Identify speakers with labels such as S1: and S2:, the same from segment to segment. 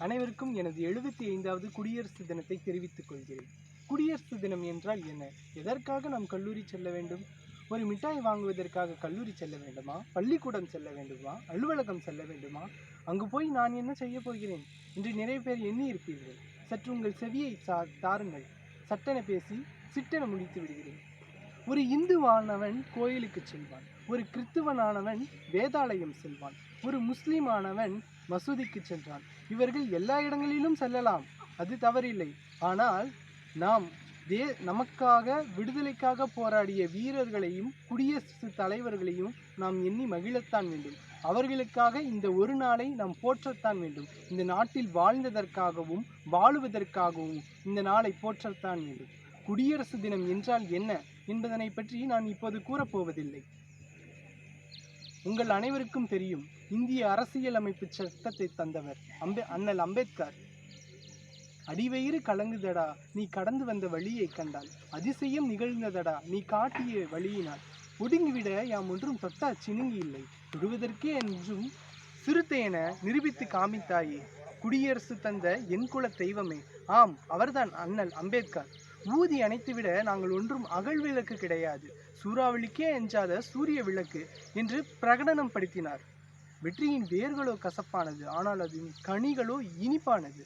S1: அனைவருக்கும் எனது எழுபத்தி ஐந்தாவது குடியரசு தினத்தை தெரிவித்துக் கொள்கிறேன். குடியரசு தினம் என்றால் என்ன? எதற்காக நாம் கல்லூரி செல்ல வேண்டும்? ஒரு மிட்டாய் வாங்குவதற்காக கல்லூரி செல்ல வேண்டுமா? பள்ளிக்கூடம் செல்ல வேண்டுமா? அலுவலகம் செல்ல வேண்டுமா? அங்கு போய் நான் என்ன செய்ய போகிறேன்? என்று நிறைய பேர் எண்ணி இருப்பீர்கள். சற்று உங்கள் செவியை சா தாருங்கள். சட்டென பேசி சிட்டென முடித்து விடுகிறேன். ஒரு இந்துவானவன் கோயிலுக்கு செல்வான். ஒரு கிறித்துவனானவன் வேதாலயம் செல்வான். ஒரு முஸ்லிமானவன் மசூதிக்கு சென்றான். இவர்கள் எல்லா இடங்களிலும் செல்லலாம். அது தவறில்லை. ஆனால் நாம் தே நமக்காக விடுதலைக்காக போராடிய வீரர்களையும் குடியரசு தலைவர்களையும் நாம் எண்ணி மகிழத்தான் வேண்டும். அவர்களுக்காக இந்த ஒரு நாளை நாம் போற்றத்தான் வேண்டும். இந்த நாட்டில் வாழ்ந்ததற்காகவும் வாழுவதற்காகவும் இந்த நாளை போற்றத்தான் வேண்டும். குடியரசு தினம் என்றால் என்ன என்பதனை பற்றி நான் இப்போது கூறப்போவதில்லை. உங்கள் அனைவருக்கும் தெரியும் இந்திய அரசியலமைப்பு சட்டத்தை தந்தவர் அம்பே அண்ணல் அம்பேத்கர். அடிவயிறு கலங்குதடா நீ கடந்து வந்த வழியை கண்டால். அதிசயம் நிகழ்ந்ததடா நீ காட்டிய வழியினால். ஒடுங்கிவிட யாம் ஒன்றும் தொட்டா சினுங்கி இல்லை. தொடுவதற்கே என்றும் சிறுத்தை என நிரூபித்து காமித்தாயே. குடியரசு தந்த என் குல தெய்வமே. ஆம் அவர்தான் அண்ணல் அம்பேத்கர். ஊதி அணைத்துவிட நாங்கள் ஒன்றும் அகல் விளக்கு கிடையாது. சூறாவளிக்கே எஞ்சாத சூரிய விளக்கு என்று பிரகடனம் படுத்தினார். வெற்றியின் வேர்களோ கசப்பானது ஆனால் அதன் கனிகளோ இனிப்பானது.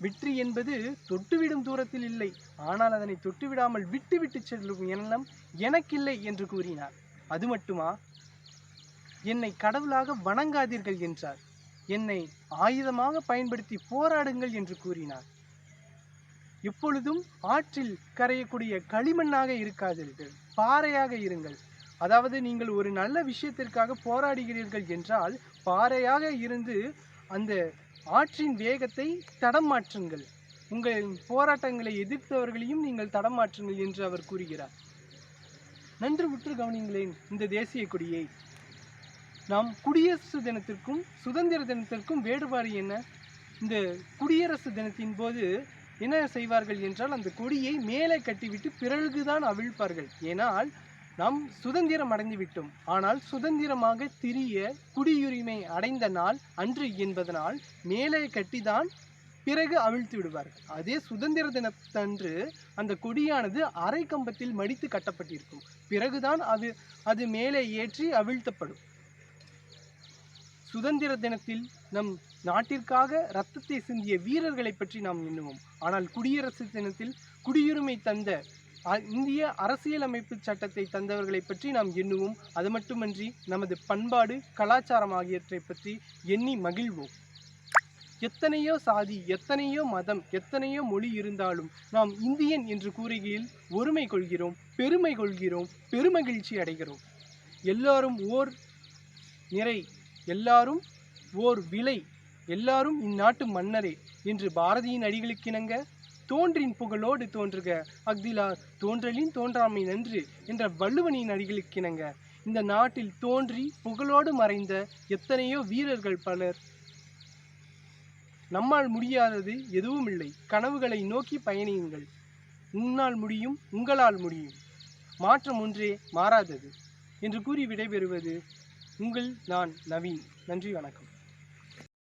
S1: வெற்றி என்பது தொட்டுவிடும் தூரத்தில் இல்லை ஆனால் அதனை தொட்டுவிடாமல் விட்டு விட்டு செல்லும் எண்ணம் எனக்கில்லை என்று கூறினார். அது மட்டுமா? என்னை கடவுளாக வணங்காதீர்கள் என்றார். என்னை ஆயுதமாக பயன்படுத்தி போராடுங்கள் என்று கூறினார். எப்பொழுதும் ஆற்றில் கரையக்கூடிய களிமண்ணாக இருக்காதீர்கள் பாறையாக இருங்கள். அதாவது நீங்கள் ஒரு நல்ல விஷயத்திற்காக போராடுகிறீர்கள் என்றால் பாறையாக இருந்து அந்த ஆற்றின் வேகத்தை தடம் மாற்றுங்கள். உங்கள் போராட்டங்களை எதிர்த்தவர்களையும் நீங்கள் தடம் மாற்றுங்கள் என்று அவர் கூறுகிறார். நன்று உற்று கவனிங்களேன் இந்த தேசிய கொடியை. நாம் குடியரசு தினத்திற்கும் சுதந்திர தினத்திற்கும் வேறுபாடு என்ன? இந்த குடியரசு தினத்தின் போது என்ன செய்வார்கள் என்றால் அந்த கொடியை மேலே கட்டிவிட்டு பிறகுதான் அவிழ்ப்பார்கள். ஏனால் நாம் சுதந்திரம் அடைந்து விட்டோம் ஆனால் சுதந்திரமாக திரிய குடியுரிமை அடைந்த நாள் அன்று என்பதனால் மேலே கட்டிதான் பிறகு அவிழ்த்து விடுவார்கள் அதே சுதந்திர தினத்தன்று அந்த கொடியானது அரை கம்பத்தில் மடித்து கட்டப்பட்டிருக்கும். பிறகுதான் அது அது மேலே ஏற்றி அவிழ்த்தப்படும். சுதந்திர தினத்தில் நம் நாட்டிற்காக ரத்தத்தை சிந்திய வீரர்களை பற்றி நாம் எண்ணுவோம். ஆனால் குடியரசு தினத்தில் குடியுரிமை தந்த இந்திய அரசியலமைப்பு சட்டத்தை தந்தவர்களை பற்றி நாம் எண்ணுவோம். அது மட்டுமன்றி நமது பண்பாடு கலாச்சாரம் ஆகியவற்றை பற்றி எண்ணி மகிழ்வோம். எத்தனையோ சாதி எத்தனையோ மதம் எத்தனையோ மொழி இருந்தாலும் நாம் இந்தியன் என்று கூறுகையில் ஒருமை கொள்கிறோம் பெருமை கொள்கிறோம் பெருமகிழ்ச்சி அடைகிறோம். எல்லாரும் ஓர் நிறை எல்லாரும் ஓர் விலை எல்லாரும் இந்நாட்டு மன்னரே என்று பாரதியின் அடிகளுக்கிணங்க தோன்றின் புகழோடு தோன்றுக அஃதிலார் தோன்றலின் தோன்றாமை நன்று என்ற வள்ளுவனின் அடிகளுக்கிணங்க இந்த நாட்டில் தோன்றி புகழோடு மறைந்த எத்தனையோ வீரர்கள் பலர். நம்மால் முடியாதது எதுவும் இல்லை கனவுகளை நோக்கி பயணியுங்கள். உன்னால் முடியும் உங்களால் முடியும். மாற்றம் ஒன்றே மாறாதது. என்று கூறி விடைபெறுவது உங்கள் நான் நவீன். நன்றி வணக்கம்.